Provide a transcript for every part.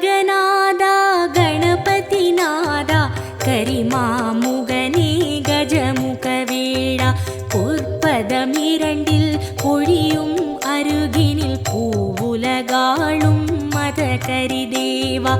கற்பகநாதா கணபதிநாதா கரிமாமுகனே கஜமுகவேடா பொற்பதம் இரண்டில் பொழியும் அருகினில் பூவுலகாளும் மத கரிதேவா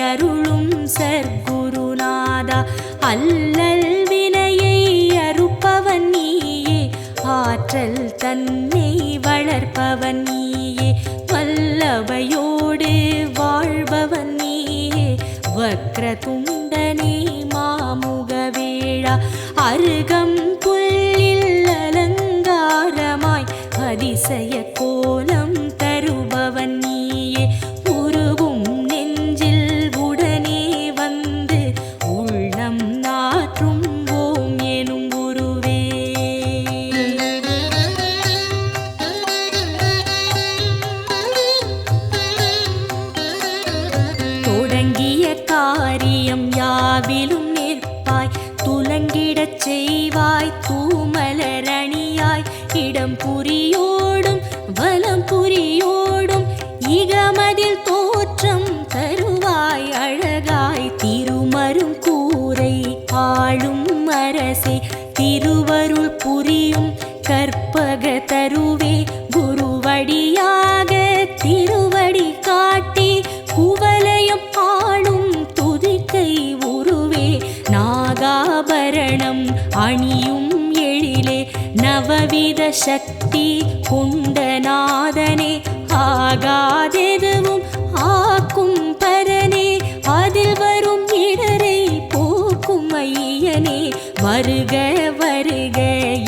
அருளும் சர்க்குருநாதா. அல்லல் வினையை அறுப்பவன் நீயே. ஆற்றல் தன்னை வளர்ப்பவன் நீயே. வல்லவையோடு வாழ்பவன் நீயே. வக்ர துண்டனே மாமுக மாமுகவேழா அருகம் புல்லில் அலங்காரமாய். அதிசய கோலம் இடம் புரியோடும் வலம் புரியோடும் இகமதில் தோற்றம் தருவாய் அழகாய். திருமரும் கூரை ஆளும் அரசே திருவருள் புரியும் கற்பக தருவே. சர்வவித சக்தி குண்டநாதனே ஆகாதெதுவும் ஆக்கும் பரனே அதில் வரும் இடரை போக்கும் ஐயனே. வருக வருக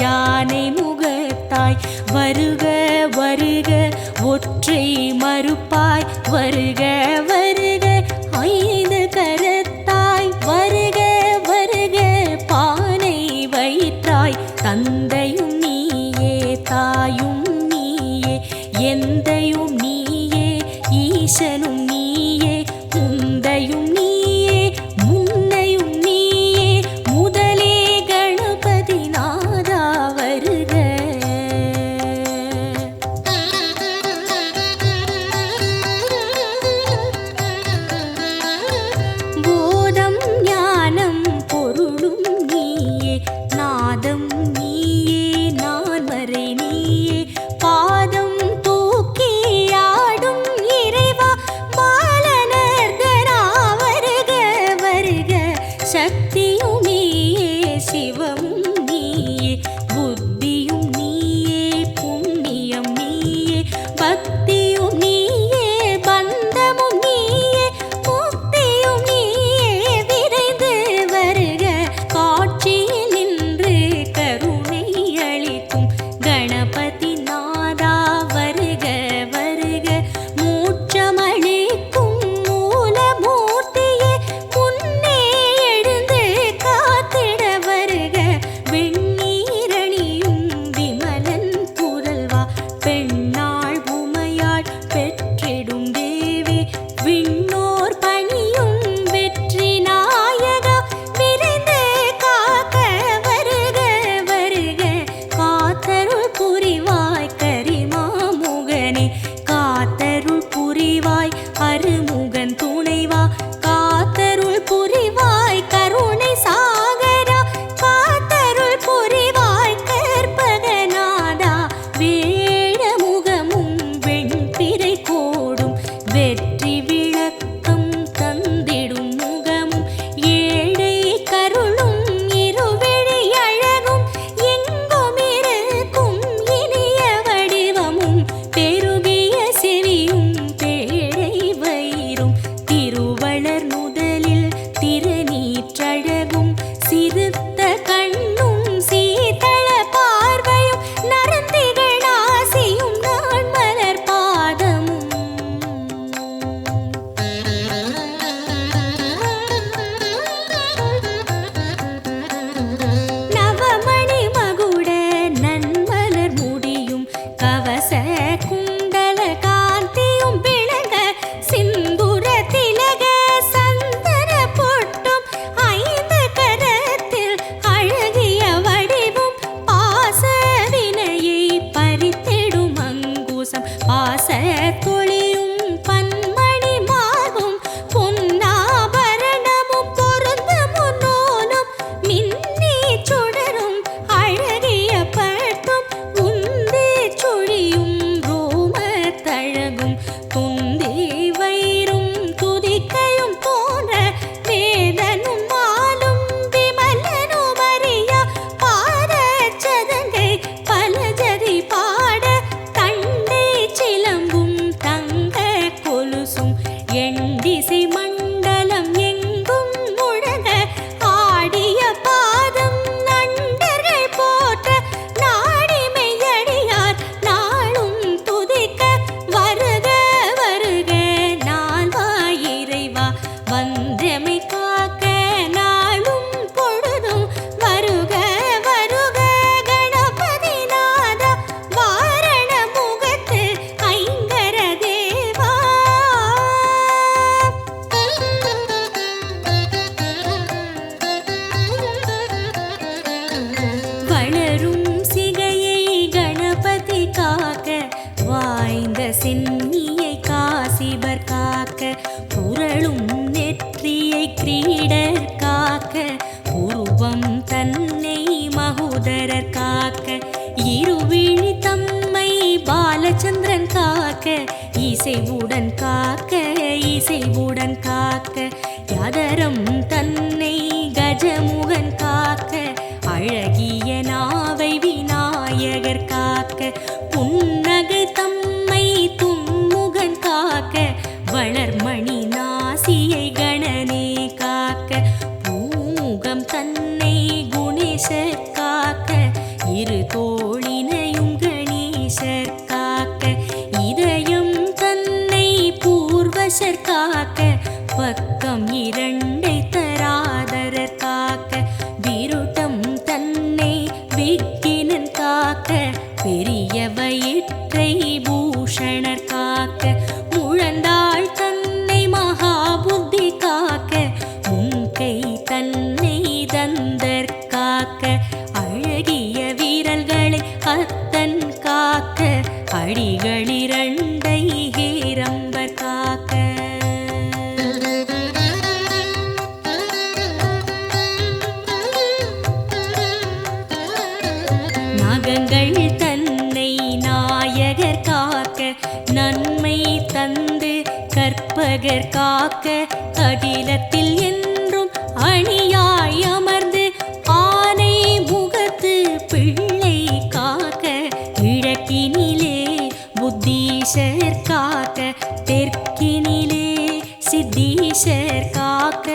யானை முகத்தாய் வருக வருக ஒற்றை மறுப்பாய் வருக வருக ஐந்து lleno சக்தியுமே நீயே சிவமும் புகழும் நெற்றியை கிரீடர் காக்க உருவம் தன்னை மகோதரர் காக்க இருவிழி தம்மை பாலச்சந்திரன் காக்க இசைவுடன் காக்க இசைவுடன் காக்க யாதரம் വടക്കിനിലെ ബുദ്ധീശർ കാക്ക തെർക്കിനിലെ സിദ്ധീശർ കാക്ക.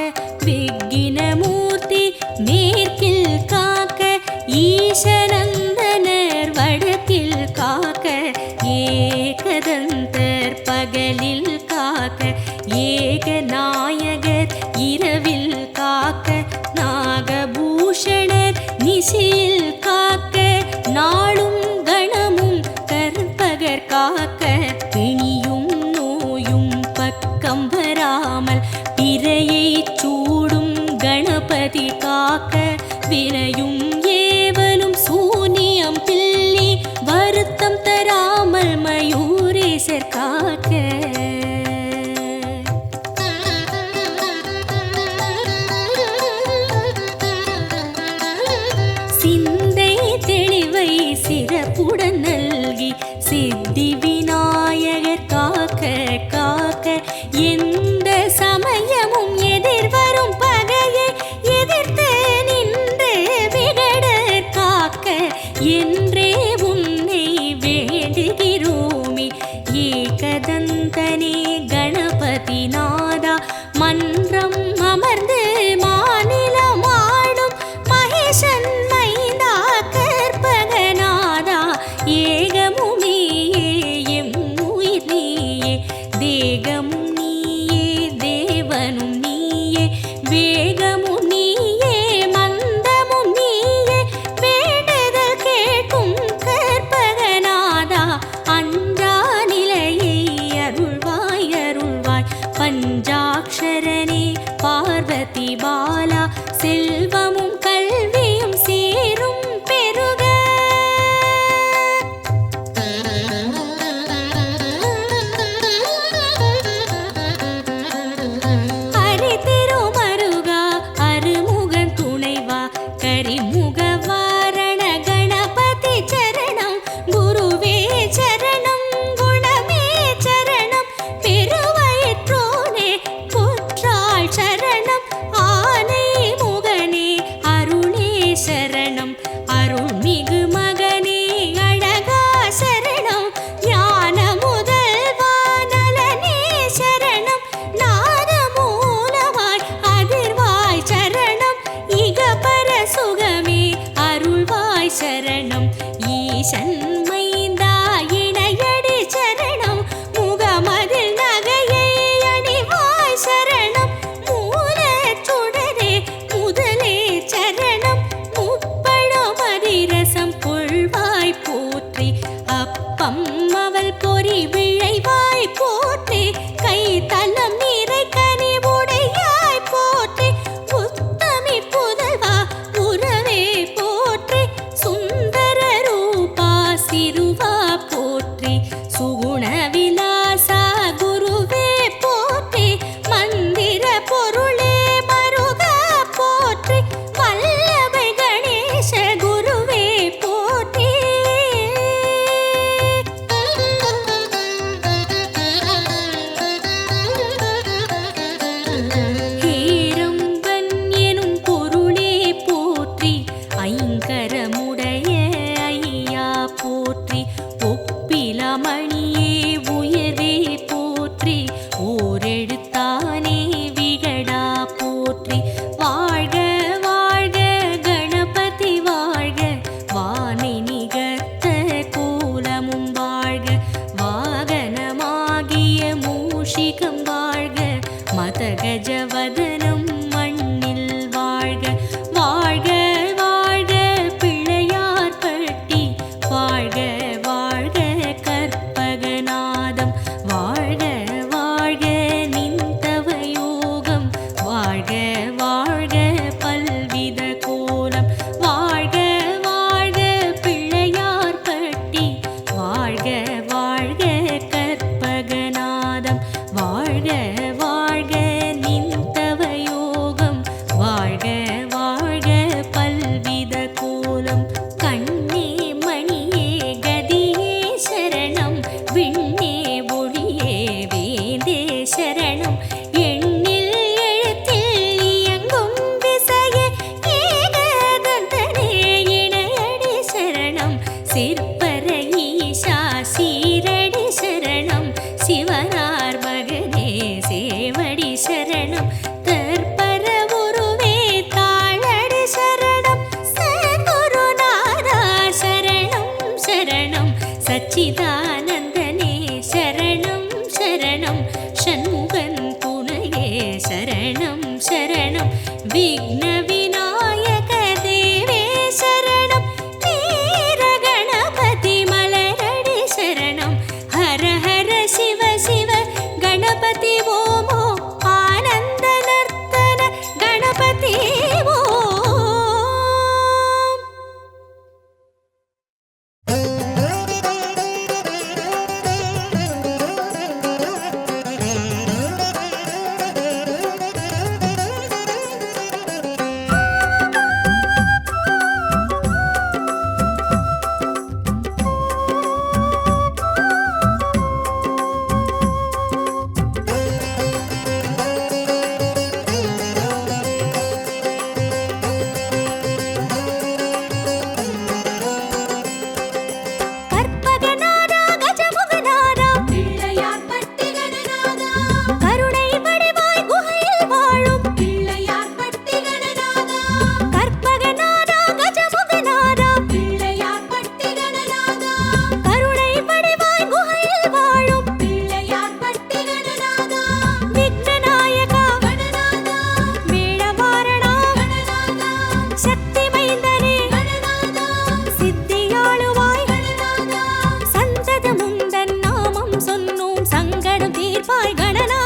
பால் கணனா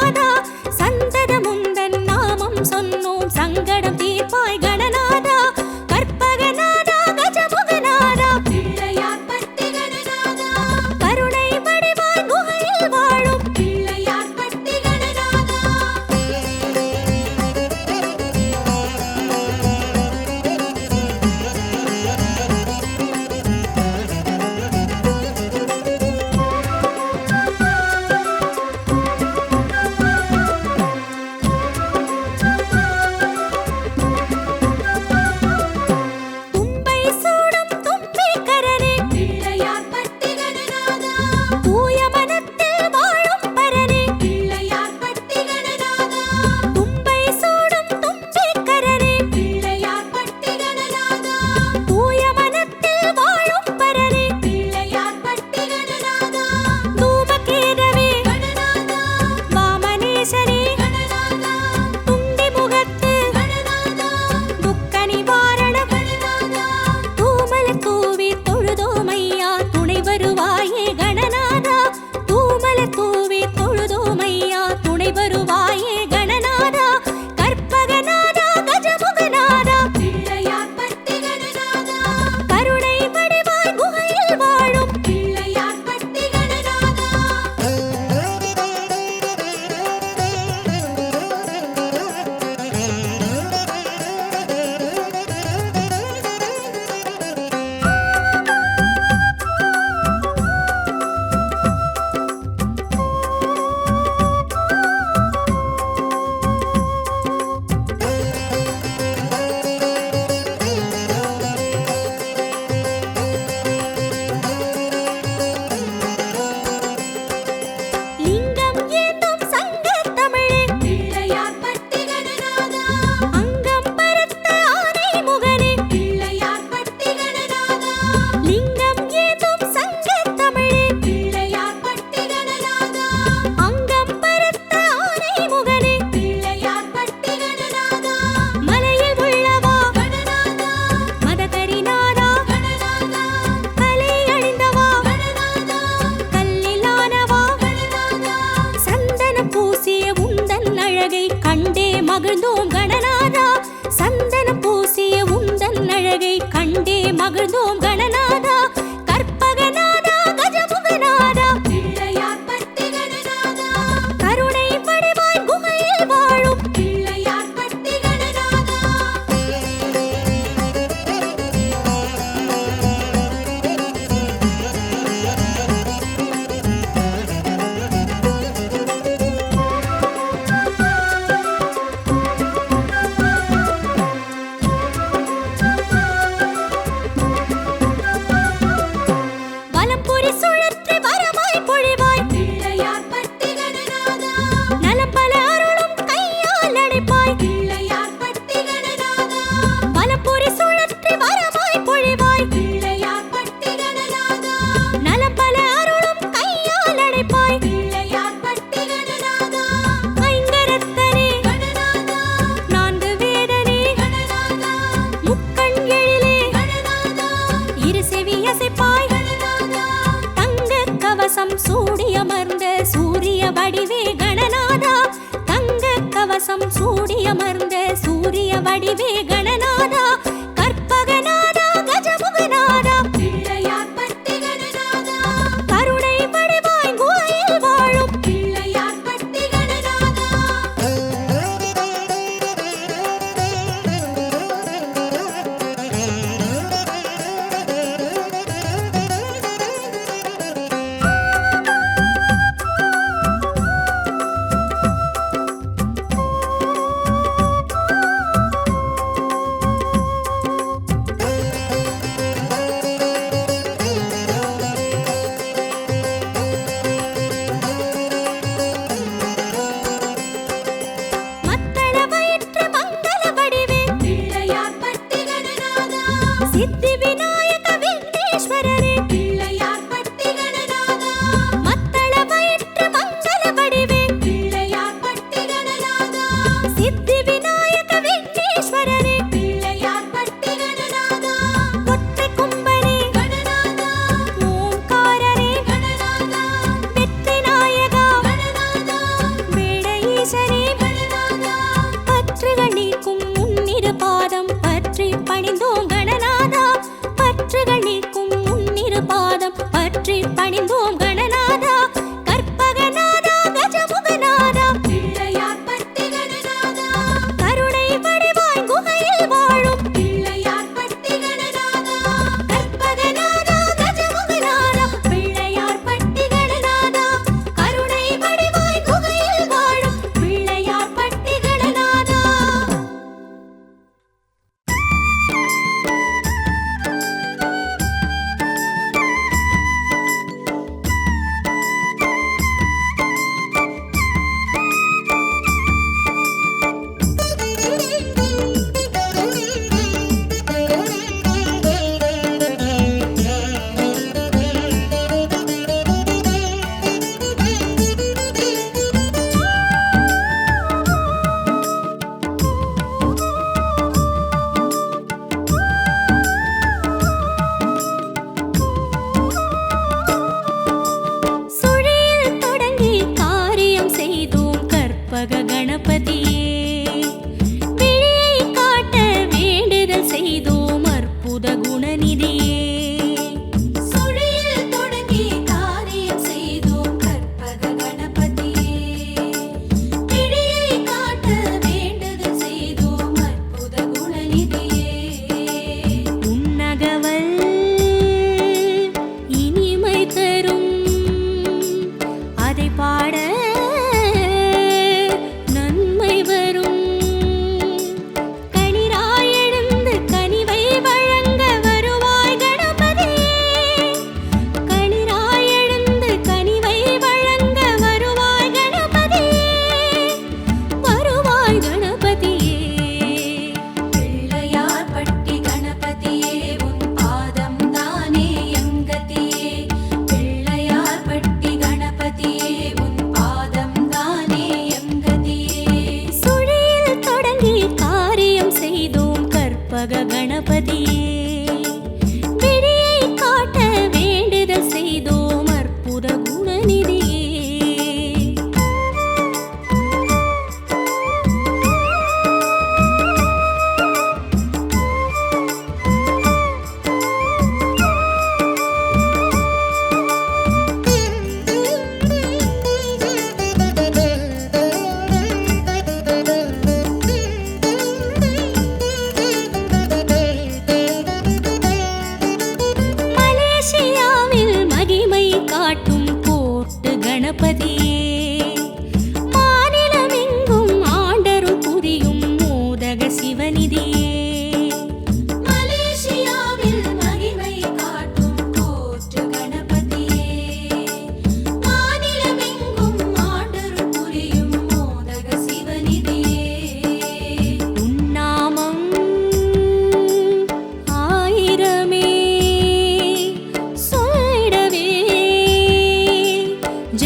அழகை கண்டே மகிழ்ந்தோ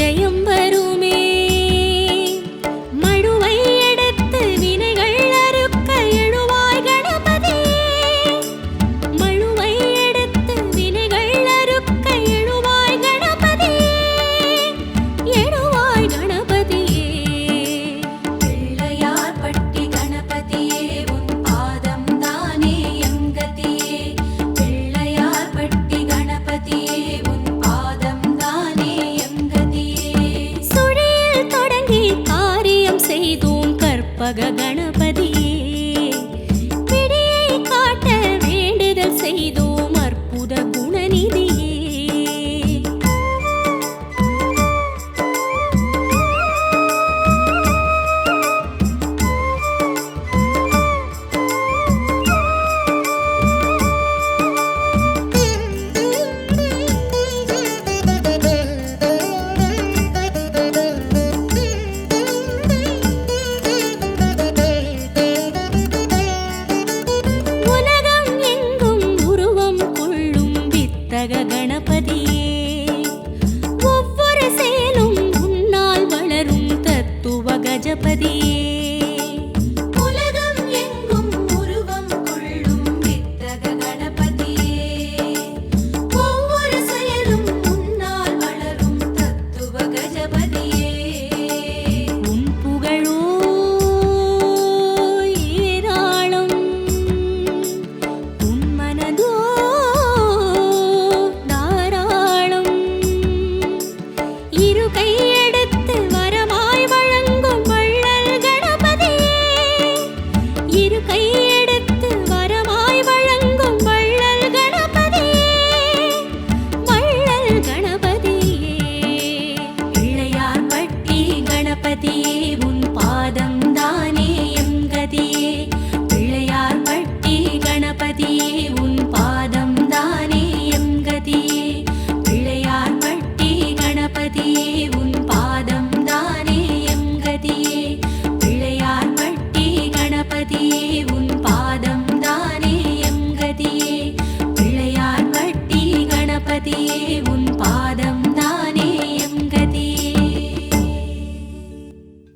ഹൃദയം വരും